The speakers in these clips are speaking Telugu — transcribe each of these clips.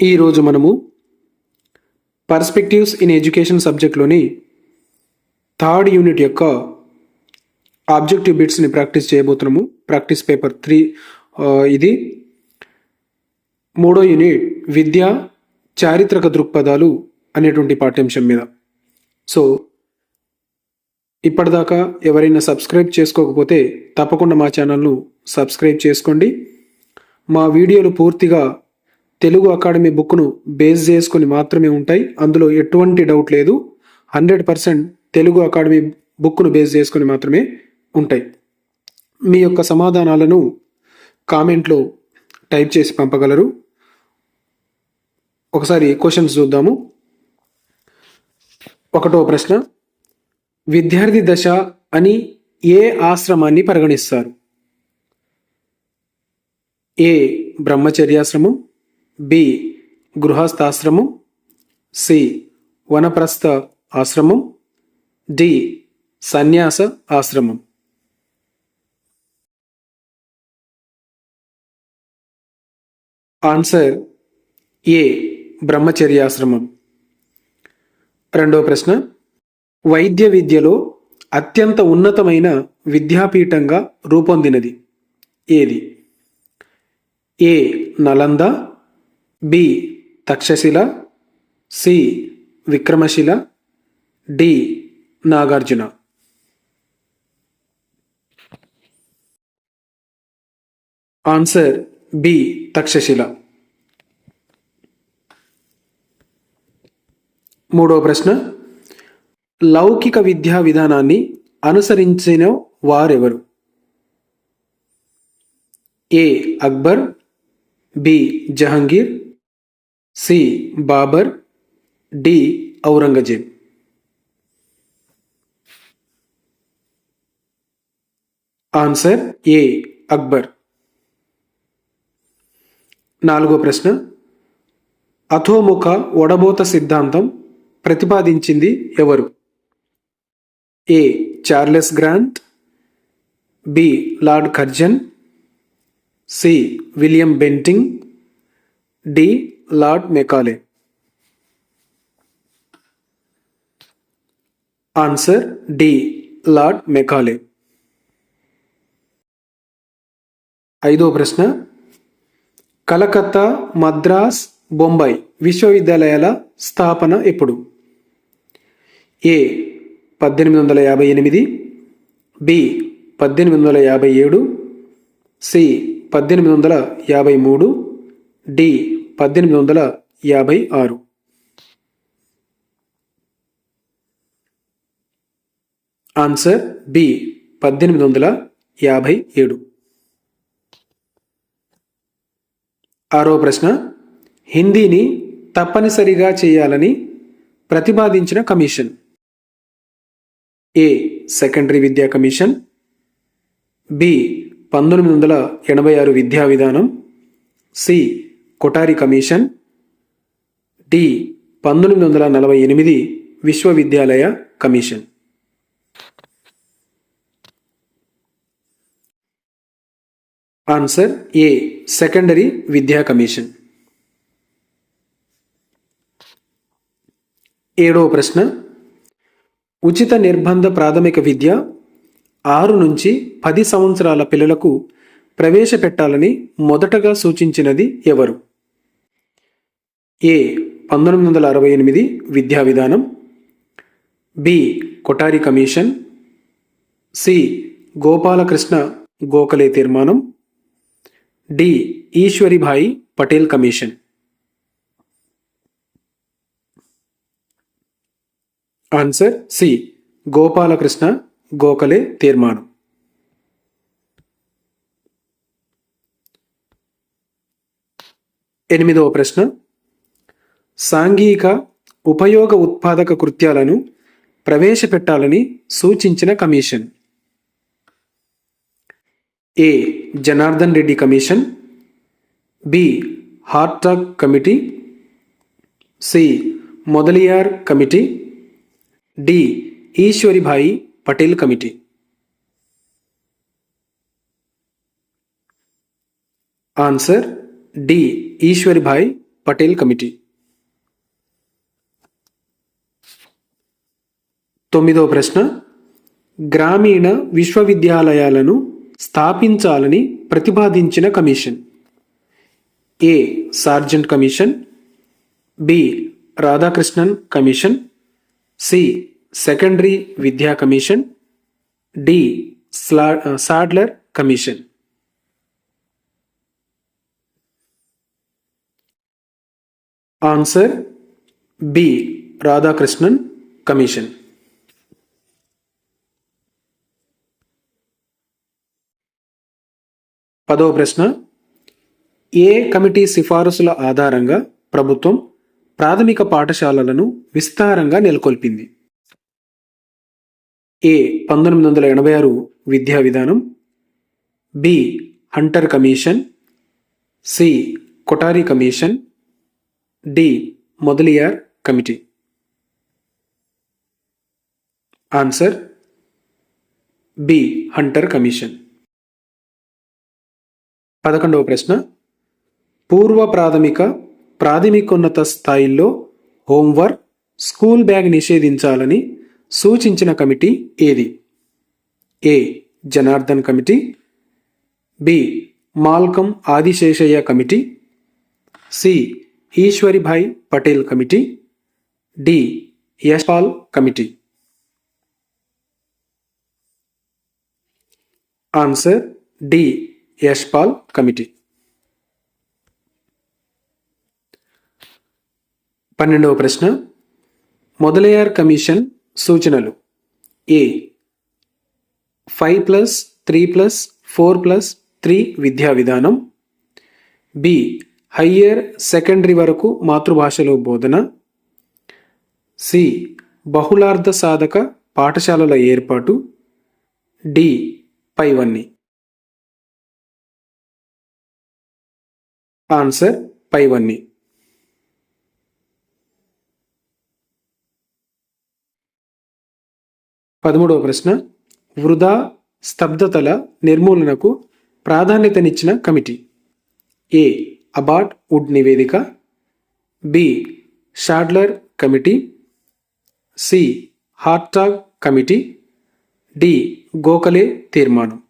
ఈరోజు మనము పర్స్పెక్టివ్స్ ఇన్ ఎడ్యుకేషన్ సబ్జెక్ట్లోని థర్డ్ యూనిట్ యొక్క ఆబ్జెక్టివ్ బిట్స్ని ప్రాక్టీస్ చేయబోతున్నాము. ప్రాక్టీస్ పేపర్ త్రీ ఇది. మూడో యూనిట్ విద్య చారిత్రక దృక్పథాలు అనేటువంటి పాఠ్యాంశం మీద. సో ఇప్పటిదాకా ఎవరైనా సబ్స్క్రైబ్ చేసుకోకపోతే తప్పకుండా మా ఛానల్ను సబ్స్క్రైబ్ చేసుకోండి. మా వీడియోలు పూర్తిగా తెలుగు అకాడమీ బుక్ను బేస్ చేసుకొని మాత్రమే ఉంటాయి. అందులో ఎటువంటి డౌట్ లేదు. హండ్రెడ్ పర్సెంట్ తెలుగు అకాడమీ బుక్ను బేస్ చేసుకొని మాత్రమే ఉంటాయి. మీ యొక్క సమాధానాలను కామెంట్లో టైప్ చేసి పంపగలరు. ఒకసారి క్వశ్చన్స్ చూద్దాము. ఒకటో ప్రశ్న. విద్యార్థి దశ అని ఏ ఆశ్రమాన్ని పరిగణిస్తారు? ఏ బ్రహ్మచర్యాశ్రమం బి. గృహస్థాశ్రమం. సి. వనప్రస్థ ఆశ్రమం. డి. సన్యాస ఆశ్రమం. Answer A. బ్రహ్మచర్యాశ్రమం. రెండవ ప్రశ్న. వైద్య విద్యలో అత్యంత ఉన్నతమైన విద్యాపీఠంగా రూపొందినది. ఏది? A. Nalanda B Takshashila C Vikramashila D Nagarjuna. Answer B Takshashila. మూడవ ప్రశ్న. లౌకిక విద్యా విధానాన్ని అనుసరించిన వారెవరు? A. Akbar B. Jahangir C. Babur D. Aurangzeb. Answer A. Akbar. నాలుగో ప్రశ్న. అథోముఖ వడబోత సిద్ధాంతం ప్రతిపాదించింది ఎవరు? A. Charles Grant. B. Lord Curzon C. William Bentinck. D. Lord Macaulay. Answer D Lord Macaulay. ఐదో ప్రశ్న. కలకత్తా మద్రాస్ బొంబాయి విశ్వవిద్యాలయాల స్థాపన ఎప్పుడు? ఏ పద్దెనిమిది వందల యాభై ఎనిమిది బి పద్దెనిమిది వందల యాభై ఏడు సి పద్దెనిమిది వందల యాభై మూడు డి పద్దెనిమిది వందల యాభై ఆరు. ఆన్సర్ బి పద్దెనిమిది వందల యాభై ఏడు. ఆరో ప్రశ్న హిందీని తప్పనిసరిగా చేయాలని ప్రతిపాదించిన కమిషన్. ఏ సెకండరీ విద్యా కమిషన్. బి పంతొమ్మిది వందల ఎనభై ఆరు విద్యా విధానం. సి కొటారి కమిషన్ డి పంతొమ్మిది వందల నలభై ఎనిమిది విశ్వవిద్యాలయ కమిషన్. ఆన్సర్ ఏ సెకండరీ విద్యా కమిషన్. ఏడవ ప్రశ్న ఉచిత నిర్బంధ ప్రాథమిక విద్య ఆరు నుంచి పది సంవత్సరాల పిల్లలకు ప్రవేశపెట్టాలని మొదటగా సూచించినది ఎవరు? ఏ పంతొమ్మిది వందల అరవై ఎనిమిది విద్యా విధానం B Kothari commission C Gopalakrishna Gokhale తీర్మానం D Ishwaribhai Patel commission. Answer C Gopalakrishna Gokhale తీర్మానం. ఎనిమిదవ ప్రశ్న. సాంఘిక ఉపయోగ ఉత్పాదక కృత్యాలను ప్రవేశపెట్టాలని సూచించిన commission. A. Janardhan Reddy commission. B. Hartog committee. C. Mudaliar committee. D. Ishwaribhai Patel committee. Answer D. Ishwaribhai Patel committee. తొమ్మిదవ ప్రశ్న. గ్రామీణ విశ్వవిద్యాలయాలను స్థాపించాలని ప్రతిపాదించిన commission. A. Sargent commission. B. Radhakrishnan commission. C. Secondary విద్యా commission. D. స్లా Sadler commission. Answer B. Radhakrishnan commission. పదవ ప్రశ్న. ఏ కమిటీ సిఫారసుల ఆధారంగా ప్రభుత్వం ప్రాథమిక పాఠశాలలను విస్తారంగా నెలకొల్పింది? ఏ పంతొమ్మిది వందల ఎనభై ఆరు విద్యా విధానం. B Hunter commission. C Kothari commission. D Mudaliar committee. Answer. B Hunter commission. పదకొండవ ప్రశ్న. పూర్వ ప్రాథమిక ప్రాథమికోన్నత స్థాయిల్లో హోంవర్క్ స్కూల్ బ్యాగ్ నిషేధించాలని సూచించిన కమిటీ ఏది? A. Janardhan committee. B. Malcolm Adiseshiah committee. C. Ishwaribhai Patel committee. D. Yashpal committee. Answer D. Yashpal committee. పన్నెండవ ప్రశ్న. మొదలయ్యార్ కమిషన్ సూచనలు. A. Five plus three plus four plus three విద్యా విధానం. బి. హయ్యర్ సెకండరీ వరకు మాతృభాషలో బోధన. సి. బహుళార్థ సాధక పాఠశాలల ఏర్పాటు. డి. పైవన్నీ. ఆన్సర్ పైవన్నీ e. పదమూడవ ప్రశ్న వృధా స్తబ్దతల నిర్మూలనకు ప్రాధాన్యతనిచ్చిన కమిటీ. ఏ అబాట్ వుడ్ నివేదిక. B Sadler committee. C Hartog committee. D Gokhale తీర్మానం.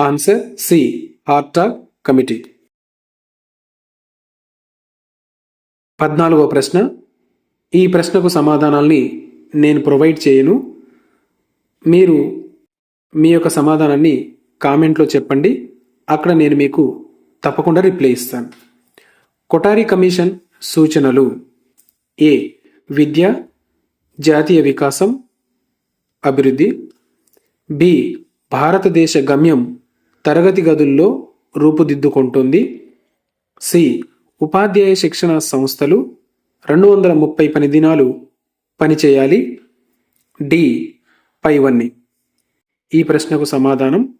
ఆన్సర్ సి హార్టాగ్ కమిటీ పద్నాలుగో ప్రశ్న. ఈ ప్రశ్నకు సమాధానాల్ని నేను ప్రొవైడ్ చేయను. మీరు మీ యొక్క సమాధానాన్ని కామెంట్లో చెప్పండి. అక్కడ నేను మీకు తప్పకుండా రిప్లై ఇస్తాను. కొటారి కమిషన్ సూచనలు. ఏ. విద్య జాతీయ వికాసం అభివృద్ధి. బి. భారతదేశ గమ్యం తరగతి గదుల్లో రూపుదిద్దుకుంటుంది. సి. ఉపాధ్యాయ శిక్షణ సంస్థలు రెండు వందల ముప్పై పని దినాలు పనిచేయాలి. డి. పైవన్నీ. ఈ ప్రశ్నకు సమాధానం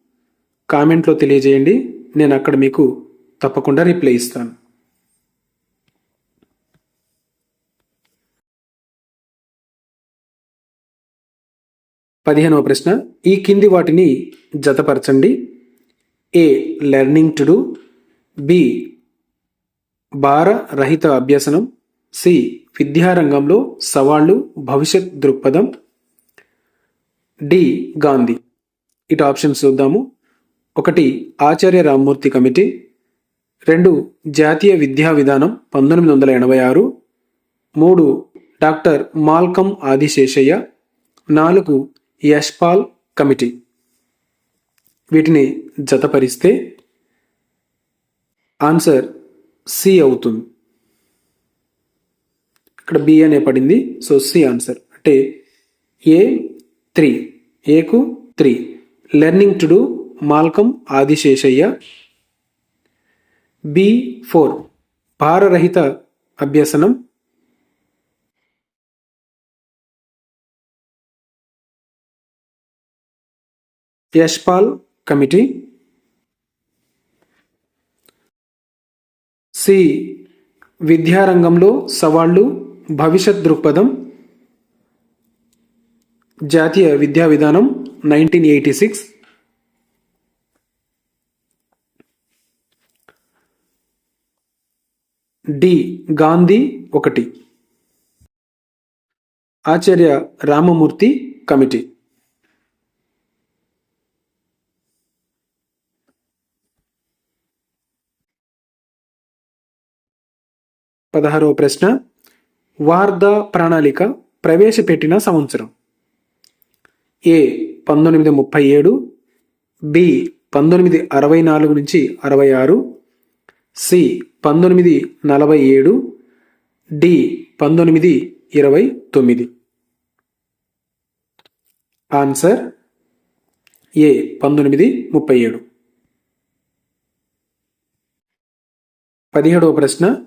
కామెంట్లో తెలియజేయండి. నేను అక్కడ మీకు తప్పకుండా రిప్లై ఇస్తాను. పదిహేనవ ప్రశ్న. ఈ కింది వాటిని జతపరచండి. A learning to do B భార రహిత అభ్యసనం. సి విద్యారంగంలో సవాళ్ళు భవిష్యత్ దృక్పథం. డి గాంధీ. ఇటు ఆప్షన్స్ చూద్దాము. ఒకటి ఆచార్య రామ్మూర్తి కమిటీ. రెండు జాతీయ విద్యా విధానం పంతొమ్మిది వందల ఎనభై ఆరు. మూడు డాక్టర్ మాల్కమ్ ఆదిశేషయ్య. నాలుగు యశ్పాల్ కమిటీ. వీటిని జతపరిస్తే ఆన్సర్ సి అవుతుంది. ఇక్కడ బి అనే పడింది సో సి ఆన్సర్. అంటే ఏ త్రీ ఏకు three. Learning to do Malcolm Adiseshiah. B four భారరహిత అభ్యసనం. యశ్పాల్ కమిటీ. సి. విద్యారంగంలో సవాళ్ళు భవిష్యత్ దృక్పథం. జాతీయ విద్యా విధానం nineteen eighty six. D. Gandhi ఒకటి. ఆచార్య రామమూర్తి కమిటీ. పదహారవ ప్రశ్న. వార్ధా ప్రణాళిక ప్రవేశపెట్టిన సంవత్సరం. ఏ పంతొమ్మిది ముప్పై ఏడు. బి పంతొమ్మిది అరవై నాలుగు నుంచి అరవై ఆరు. సి పంతొమ్మిది నలభై ఏడు. డి పంతొమ్మిది ఇరవై తొమ్మిది. ఆన్సర్ ఏ పంతొమ్మిది ముప్పై ఏడు. పదిహేడవ ప్రశ్న.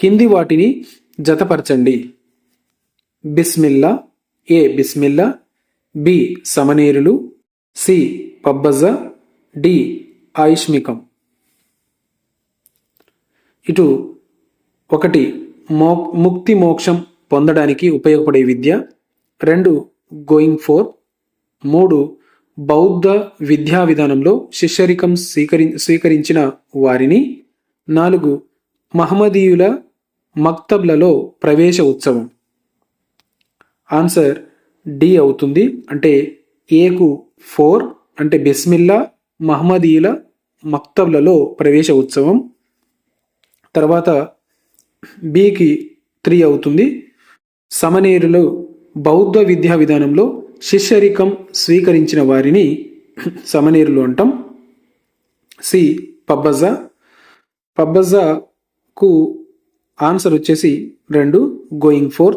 కింది వాటిని జతపరచండి. బిస్మిల్లా ఏ బిస్మిల్లా బి సమనేరులు సి పబ్బజ డి ఆయుష్మికం. ఇటు ఒకటి మో ముక్తి మోక్షం పొందడానికి ఉపయోగపడే విద్య రెండు గోయింగ్ ఫోర్ మూడు బౌద్ధ విద్యా విధానంలో శిష్యరికం స్వీకరి స్వీకరించిన వారిని నాలుగు మహమ్మదీయుల మక్తబ్లలో ప్రవేశ ఉత్సవం. ఆన్సర్ డి అవుతుంది. అంటే ఏకు ఫోర్ అంటే బిస్మిల్లా మహమ్మదీయుల మక్తబ్లలో ప్రవేశ ఉత్సవం. తర్వాత బికి త్రీ అవుతుంది. సమనేరులు బౌద్ధ విద్యా విధానంలో శిష్యరికం స్వీకరించిన వారిని సమనేరులు అంటాం. సి పబ్బజా కు ఆన్సర్ వచ్చేసి రెండు గోయింగ్ ఫోర్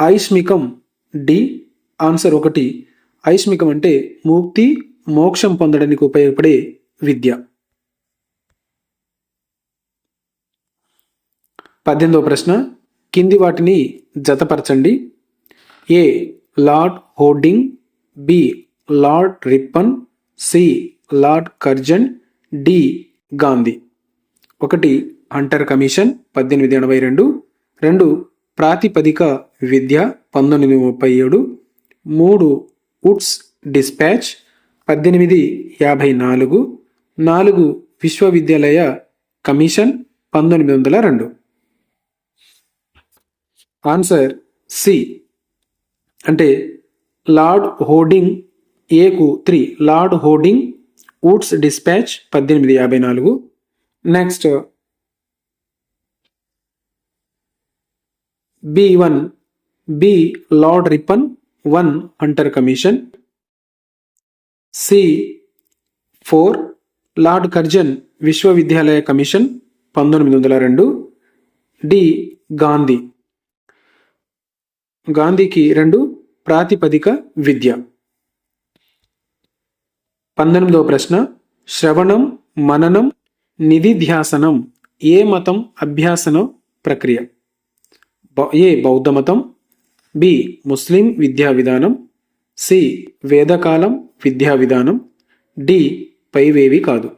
ఐష్మికం డి ఆన్సర్ ఒకటి. ఐష్మికం అంటే ముక్తి మోక్షం పొందడానికి ఉపయోగపడే విద్య. పద్దెనిమిదవ ప్రశ్న. కింది వాటిని జతపరచండి. A Lord Hardinge B Lord Ripon C Lord Curzon D Gandhi. ఒకటి హంటర్ కమిషన్ పద్దెనిమిది ఎనభై రెండు. రెండు ప్రాతిపదిక విద్య పంతొమ్మిది ముప్పై ఏడు. మూడు ఉడ్స్ డిస్పాచ్ పద్దెనిమిది యాభై నాలుగు. నాలుగు విశ్వవిద్యాలయ కమిషన్ పంతొమ్మిది వందల రెండు. ఆన్సర్ సి అంటే లార్డ్ హోర్డింగ్ ఏకు three. Lord Hardinge Wood's despatch పద్దెనిమిది యాభై నాలుగు. Next B one B Lord Ripon one Hunter commission C four Lord Curzon విశ్వవిద్యాలయ కమిషన్ పంతొమ్మిది వందల రెండు. డి గాంధీ గాంధీకి రెండు ప్రాతిపదిక విద్య. పంతొమ్మిదవ ప్రశ్న శ్రవణం మననం నిధిధ్యాసనం ఏ మతం అభ్యాసన ప్రక్రియ? బ- ఏ బౌద్ధ మతం? బి ముస్లిం విద్యా విధానం. సి వేదకాలం విద్యా విధానం. డి పైవేవి కాదు.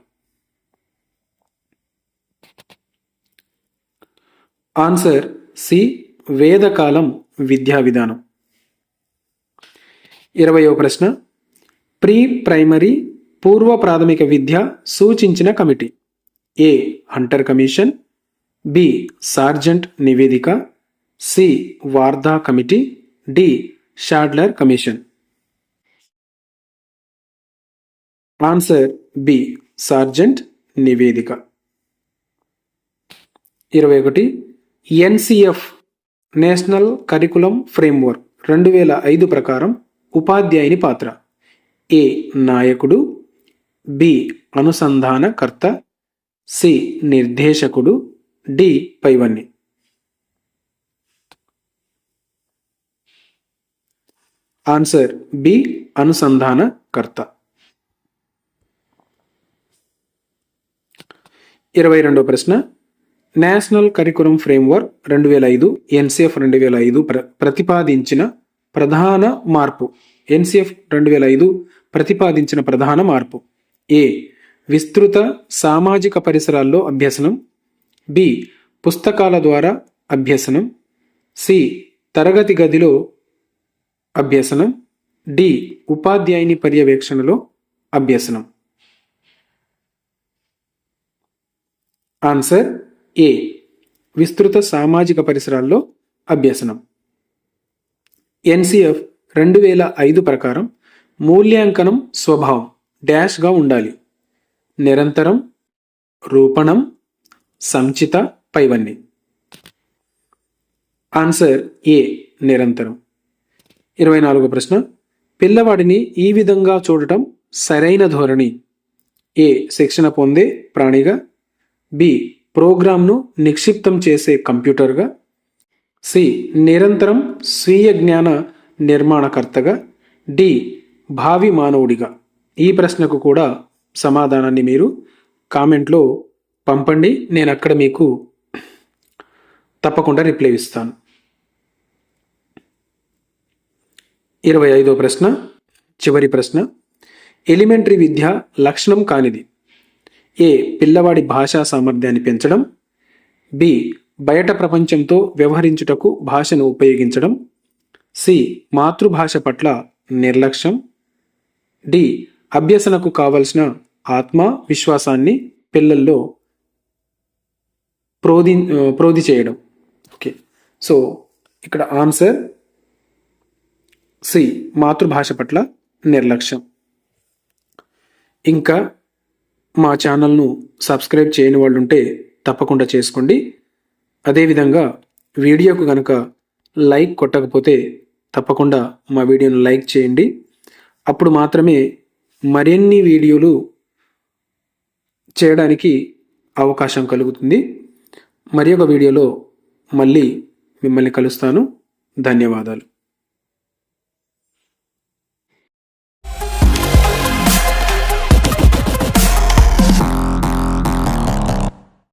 ఆన్సర్ సి వేదకాలం విద్యా విధానం. ఇరవయో ప్రశ్న. ప్రీ ప్రైమరీ పూర్వ ప్రాథమిక విద్య సూచించిన committee. A Hunter commission B Sargent నివేదిక C Wardha committee D Sadler commission answer B Sargent నివేదిక ఇరవై ఒకటి. ఎన్సిఎఫ్ నేషనల్ కరికులం ఫ్రేమ్వర్క్ రెండు వేల ఐదు ప్రకారం ఉపాధ్యాయుని పాత్ర. ఏ నాయకుడు బి అనుసంధానకర్త. సి నిర్దేశకుడు డి పైవన్ని ఆన్సర్ బి అనుసంధానకర్త. ఇరవై రెండో ప్రశ్న. నేషనల్ కరికులం ఫ్రేమ్వర్క్ రెండు వేల ఐదు ఎన్సిఎఫ్ రెండు వేల ఐదు ప్ర ప్రతిపాదించిన ప్రధాన మార్పు. ఎన్సిఎఫ్ రెండు వేల ఐదు ప్రతిపాదించిన ప్రధాన మార్పు. ఏ విస్తృత సామాజిక పరిసరాల్లో అభ్యసనం. బి. పుస్తకాల ద్వారా అభ్యసనం. సి. తరగతి గదిలో అభ్యసనం. డి. ఉపాధ్యాయుని పర్యవేక్షణలో అభ్యసనం. Answer A. విస్తృత సామాజిక పరిసరాల్లో అభ్యసనం. ఎన్సిఎఫ్ రెండు వేల ఐదు ప్రకారం మూల్యాంకనం స్వభావం డాష్గా ఉండాలి. నిరంతరం రూపణం సంచిత పైవన్నీ. ఆన్సర్ ఏ నిరంతరం. ఇరవై నాలుగో ప్రశ్న. పిల్లవాడిని ఈ విధంగా చూడటం సరైన ధోరణి. ఏ శిక్షణ పొందే ప్రాణిగా. బి ప్రోగ్రామ్ను నిక్షిప్తం చేసే కంప్యూటర్గా. సి నిరంతరం స్వీయ జ్ఞాన నిర్మాణకర్తగా. డి భావి మానవుడిగా. ఈ ప్రశ్నకు కూడా సమాధానాన్ని మీరు కామెంట్లో పంపండి. నేను అక్కడ మీకు తప్పకుండా రిప్లై ఇస్తాను. ఇరవై ఐదో ప్రశ్న చివరి ప్రశ్న. ఎలిమెంటరీ విద్య లక్షణం కానిది. ఏ పిల్లవాడి భాషా సామర్థ్యాన్ని పెంచడం. బి బయట ప్రపంచంతో వ్యవహరించుటకు భాషను ఉపయోగించడం. సి మాతృభాష పట్ల నిర్లక్ష్యం. డి అభ్యసనకు కావలసిన ఆత్మ విశ్వాసాన్ని పిల్లల్లో ప్రోధి ప్రోధి చేయడం. ఓకే. సో ఇక్కడ ఆన్సర్ సి మాతృభాష పట్ల నిర్లక్ష్యం. ఇంకా మా ఛానల్ను సబ్స్క్రైబ్ చేయని వాళ్ళు ఉంటే తప్పకుండా చేసుకోండి. అదేవిధంగా వీడియోకు కనుక లైక్ కొట్టకపోతే తప్పకుండా మా వీడియోను లైక్ చేయండి. అప్పుడు మాత్రమే మరిన్ని వీడియోలు చేయడానికి అవకాశం కలుగుతుంది. మరి ఒక వీడియోలో మళ్ళీ మిమ్మల్ని కలుస్తాను. ధన్యవాదాలు.